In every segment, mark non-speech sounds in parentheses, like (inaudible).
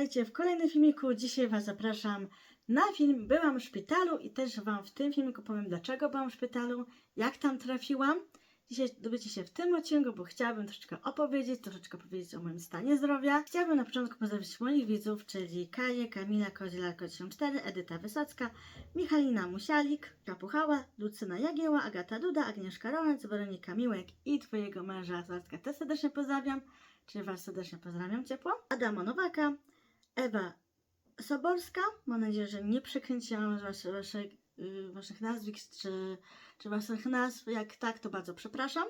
witajcie w kolejnym filmiku. Dzisiaj Was zapraszam na film Byłam w szpitalu i też Wam w tym filmiku powiem dlaczego byłam w szpitalu, jak tam trafiłam. Dzisiaj dowiecie się w tym odcinku, bo chciałabym troszeczkę opowiedzieć, troszeczkę powiedzieć o moim stanie zdrowia. Chciałabym na początku pozdrowić moich widzów, czyli Kaję, Kamila, Kozielarko 94, Edyta Wysocka, Michalina Musialik, Kapuchała, Lucyna Jagieła, Agata Duda, Agnieszka Rolenc, Weronika Miłek i Twojego męża Złatka też serdecznie pozdrawiam. Czyli Was serdecznie pozdrawiam ciepło. Adama Nowaka, Ewa Soborska. Mam nadzieję, że nie przekręciłam wasze, wasze, y, Waszych nazwisk czy, czy Waszych nazw. Jak tak, to bardzo przepraszam.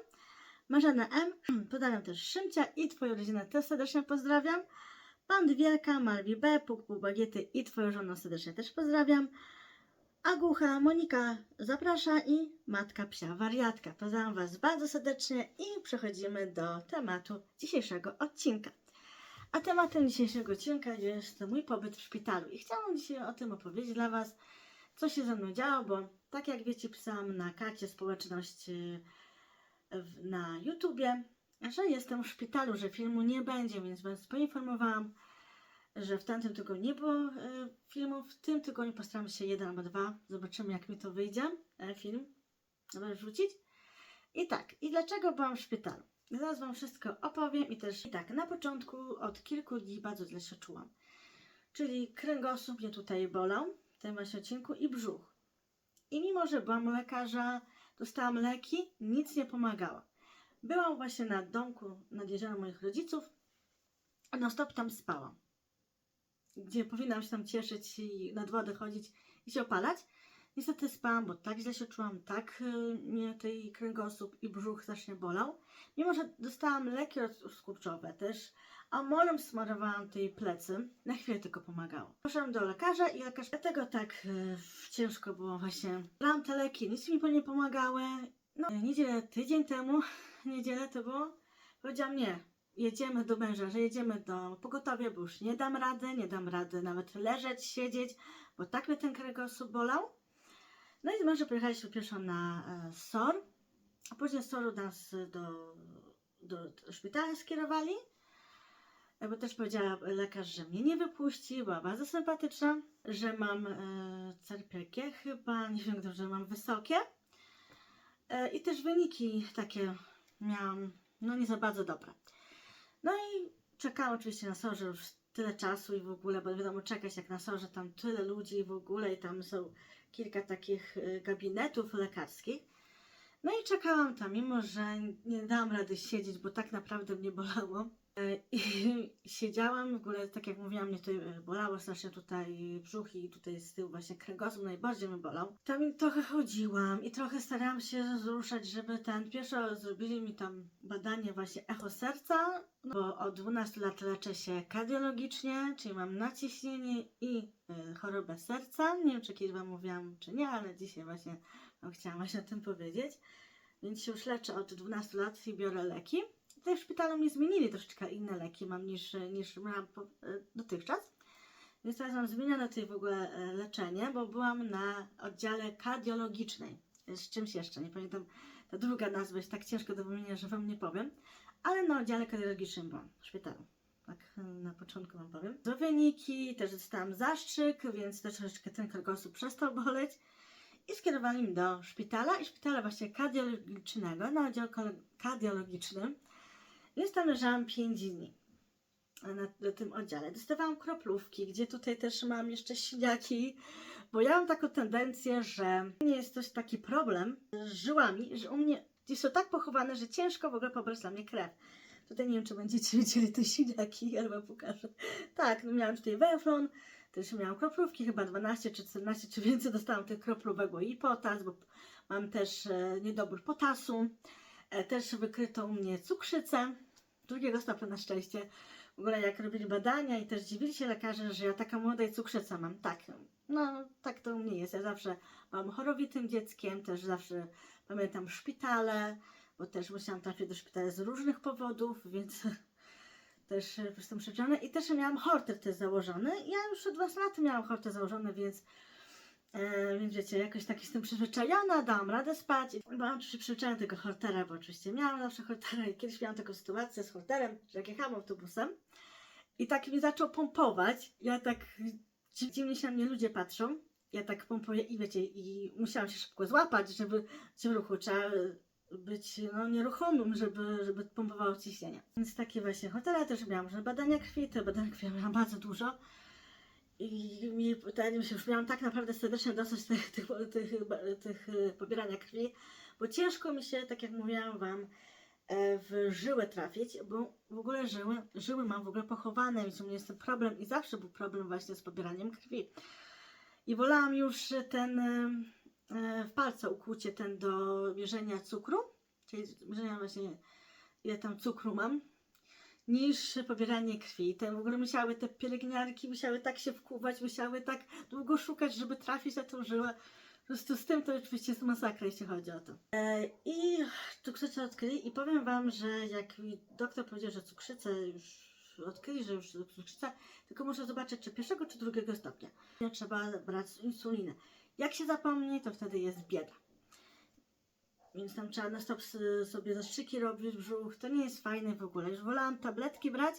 Marzena M. (clears throat) Pozdrawiam też Szymcia i Twoją rodzinę też serdecznie pozdrawiam. Pan Wielka, Malwi B, Puk Bagiety i Twoją żonę serdecznie też pozdrawiam. Agucha, Monika zaprasza i Matka Psia Wariatka. Pozdrawiam Was bardzo serdecznie i przechodzimy do tematu dzisiejszego odcinka. A tematem dzisiejszego odcinka jest mój pobyt w szpitalu i chciałam dzisiaj o tym opowiedzieć dla Was, co się ze mną działo, bo tak jak wiecie, pisałam na karcie społeczności w- na YouTubie, że jestem w szpitalu, że filmu nie będzie, więc Was poinformowałam, że w tamtym tygodniu nie było e, filmów. W tym tygodniu postaram się jeden albo dwa. Zobaczymy, jak mi to wyjdzie. E, film. Wrzucić. I tak, i dlaczego byłam w szpitalu? Zaraz Wam wszystko opowiem i też i tak, na początku od kilku dni bardzo źle się czułam. Czyli kręgosłup mnie tutaj bolał w tym właśnie odcinku i brzuch. I mimo, że byłam u lekarza, dostałam leki, nic nie pomagało. Byłam właśnie na domku nad jeziorem moich rodziców, na stop tam spałam gdzie powinnam się tam cieszyć i nad wodę chodzić i się opalać. Niestety spałam, bo tak źle się czułam, tak y, mnie tej kręgosłup i brzuch strasznie bolał. Mimo, że dostałam leki skurczowe też, a molem smarowałam tej plecy, na chwilę tylko pomagało. Poszłam do lekarza i lekarz, dlatego tak y, ciężko było właśnie. Brałam te leki, nic mi nie pomagały. No, niedzielę, tydzień temu, (laughs) niedzielę to było, powiedziałam nie, jedziemy do męża, że jedziemy do pogotowia, bo już nie dam rady, nie dam rady nawet leżeć, siedzieć, bo tak mnie ten kręgosłup bolał. No i z mężem pojechaliśmy pierwszo na e, SOR, a później z SOR-u nas do, do, szpitala skierowali, e, bo też powiedziała lekarz, że mnie nie wypuści, była bardzo sympatyczna, że mam e, CRPG chyba, nie wiem dobrze, mam wysokie e, i też wyniki takie miałam, no nie za bardzo dobre. No i czekałam oczywiście na sorze już tyle czasu i w ogóle, bo wiadomo, czekać jak na sorze, tam tyle ludzi i w ogóle i tam są kilka takich y, gabinetów lekarskich. No i czekałam tam, mimo że nie dałam rady siedzieć, bo tak naprawdę mnie bolało. Y, I (laughs) siedziałam, w ogóle tak jak mówiłam, mnie tutaj y, bolało strasznie tutaj brzuch i tutaj z tyłu właśnie kręgosłup najbardziej mnie bolał. Tam trochę chodziłam i trochę starałam się zruszać, żeby ten, pierwsze zrobili mi tam badanie właśnie echo serca, no, bo od 12 lat leczę się kardiologicznie, czyli mam naciśnienie i y, chorobę serca. Nie wiem, czy kiedyś Wam mówiłam, czy nie, ale dzisiaj właśnie no, właśnie o tym powiedzieć. Więc się już leczę od 12 lat i biorę leki. Tutaj w szpitalu mi zmienili troszeczkę inne leki mam niż, niż miałam y, dotychczas. Więc teraz mam zmienione tutaj w ogóle e, leczenie, bo byłam na oddziale kardiologicznej. Z czymś jeszcze, nie pamiętam. Ta druga nazwa jest tak ciężko do wymienienia, że Wam nie powiem. Ale na oddziale kardiologicznym byłam w szpitalu. Tak e, na początku Wam powiem. Do wyniki, też dostałam zastrzyk, więc też troszeczkę ten kręgosłup przestał boleć. I skierowali mnie do szpitala i szpitala właśnie kardiologicznego, na oddział kardiologiczny. Więc tam leżałam 5 dni na, tym oddziale. Dostawałam kroplówki, gdzie tutaj też mam jeszcze siniaki, bo ja mam taką tendencję, że u mnie jest coś taki problem z żyłami, że u mnie jest to tak pochowane, że ciężko w ogóle pobrać dla mnie krew. Tutaj nie wiem, czy będziecie (laughs) widzieli te siniaki, wam pokażę. Tak, no miałam tutaj weflon, też miałam kroplówki, chyba 12 czy 14 czy więcej dostałam tych kroplówek, bo i potas, bo mam też e, niedobór potasu. E, też wykryto u mnie cukrzycę, drugiego stopnia na szczęście. W ogóle jak robili badania i też dziwili się lekarze, że ja taka młoda i cukrzyca mam. Tak, no tak to u mnie jest. Ja zawsze byłam chorowitym dzieckiem, też zawsze pamiętam szpitale, bo też musiałam trafić do szpitala z różnych powodów, więc (laughs) też e, przyczynna. I też miałam horter też założony. Ja już od 12 lat miałam horter założony, więc E, więc wiecie, jakoś tak jestem przyzwyczajona, dałam radę spać. Byłam oczywiście przyzwyczajona tego hortera, bo oczywiście miałam zawsze hortera i kiedyś miałam taką sytuację z horterem, że jak jechałam autobusem I tak mi zaczął pompować. Ja tak dzi- dziwnie się na mnie ludzie patrzą. Ja tak pompuję i wiecie, i musiałam się szybko złapać, żeby być w ruchu. Trzeba być no, nieruchomym, żeby, żeby pompowało ciśnienie. Więc takie właśnie hotele też miałam, że badania krwi, te badania krwi miałam bardzo dużo. I mi, się, już miałam tak naprawdę serdecznie dosyć tych, tych, tych, tych e, pobierania krwi, bo ciężko mi się, tak jak mówiłam Wam, e, w żyłę trafić, bo w ogóle żyły, żyły mam w ogóle pochowane, więc u mnie jest ten problem i zawsze był problem właśnie z pobieraniem krwi. I wolałam już ten w palce ukłucie ten do mierzenia cukru, czyli mierzenia właśnie ile tam cukru mam, niż pobieranie krwi. Te w ogóle musiały te pielęgniarki, musiały tak się wkuwać, musiały tak długo szukać, żeby trafić na tą żyłę. Po prostu z tym to oczywiście jest masakra, jeśli chodzi o to. E, I cukrzycę odkryli i powiem Wam, że jak doktor powiedział, że cukrzycę już odkryli, że już cukrzyca, tylko muszę zobaczyć, czy pierwszego, czy drugiego stopnia. Trzeba brać insulinę. Jak się zapomni, to wtedy jest bieda. Więc tam trzeba na stop sobie zastrzyki robić brzuch. To nie jest fajne w ogóle. Już wolałam tabletki brać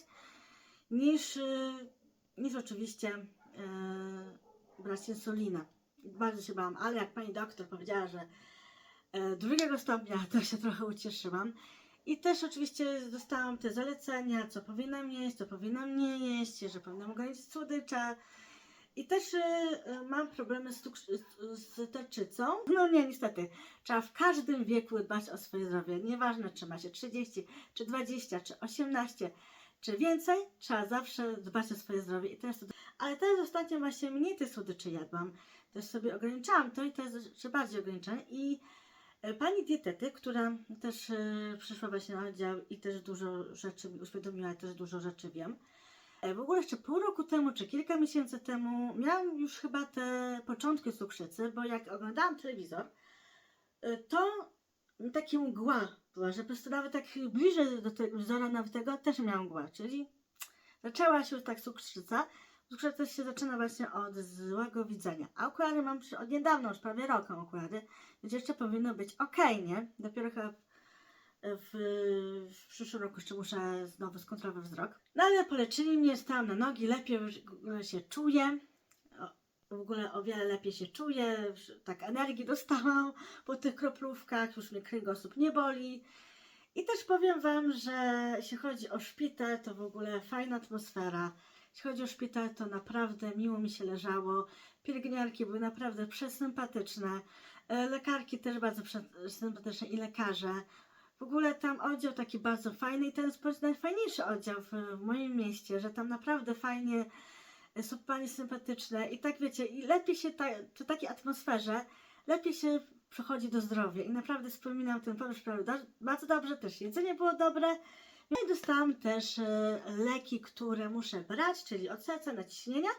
niż, y, niż oczywiście e, brać insulinę. Bardzo się bałam, ale jak pani doktor powiedziała, że e, drugiego stopnia, (laughs) to się trochę ucieszyłam. I też oczywiście dostałam te zalecenia, co powinnam jeść, co powinnam nie jeść, że powinnam ograniczyć słodycze. I też y, y, mam problemy z, z, tarczycą. No nie, niestety. Trzeba w każdym wieku dbać o swoje zdrowie. Nieważne, czy ma się 30, czy 20, czy 18, czy więcej, trzeba zawsze dbać o swoje zdrowie. I teraz to... Ale teraz ostatnio właśnie mniej tych słodyczy jadłam. Też sobie ograniczałam to i teraz jeszcze bardziej ograniczam. I e, pani dietetyk, która też e, przyszła właśnie na oddział i też dużo rzeczy mi uświadomiła, też dużo rzeczy wiem. E, W ogóle jeszcze pół roku temu, czy kilka miesięcy temu, miałam już chyba te początki cukrzycy, bo jak oglądałam telewizor, e, to takie mgła była, że po prostu nawet tak bliżej do telewizora, nawet tego też miałam mgła, czyli zaczęła się już tak cukrzyca. Cukrzyca się zaczyna właśnie od złego widzenia. A okulary mam od niedawna, już prawie rok okulary, więc jeszcze powinno być ok, nie? Dopiero chyba w, w przyszłym roku jeszcze muszę znowu skontrolować wzrok. No ale poleczyli mnie, stałam na nogi, lepiej się czuję. W ogóle o wiele lepiej się czuję, tak energii dostałam po tych kroplówkach, już mnie kręgosłup nie boli. I też powiem Wam, że jeśli chodzi o szpital, to w ogóle fajna atmosfera. Jeśli chodzi o szpital, to naprawdę miło mi się leżało. Pielęgniarki były naprawdę przesympatyczne. E, Lekarki też bardzo przesympatyczne i lekarze. W ogóle tam oddział taki bardzo fajny i to jest najfajniejszy oddział w, moim mieście, że tam naprawdę fajnie e, są panie sympatyczne i tak wiecie, i lepiej się ta, przy takiej atmosferze, lepiej się przychodzi do zdrowia i naprawdę wspominam ten podróż bardzo dobrze, też jedzenie było dobre. No i dostałam też e, leki, które muszę brać, czyli od serca, naciśnienia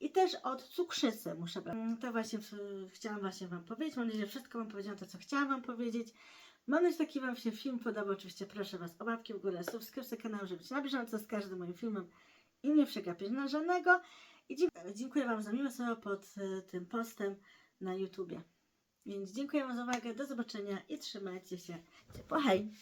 i też od cukrzycy muszę brać. Mm, To właśnie chciałam właśnie Wam powiedzieć, mam nadzieję, że wszystko Wam powiedziałam to, co chciałam Wam powiedzieć. Mam nadzieję, że taki Wam się film podobał. Oczywiście proszę Was o łapki w górę, subskrypcję kanału, żeby być na bieżąco z każdym moim filmem i nie przegapić na żadnego. I dzie- dziękuję Wam za miłe słowo pod e, tym postem na YouTubie. Więc dziękuję Wam za uwagę, do zobaczenia i trzymajcie się ciepło. Hej!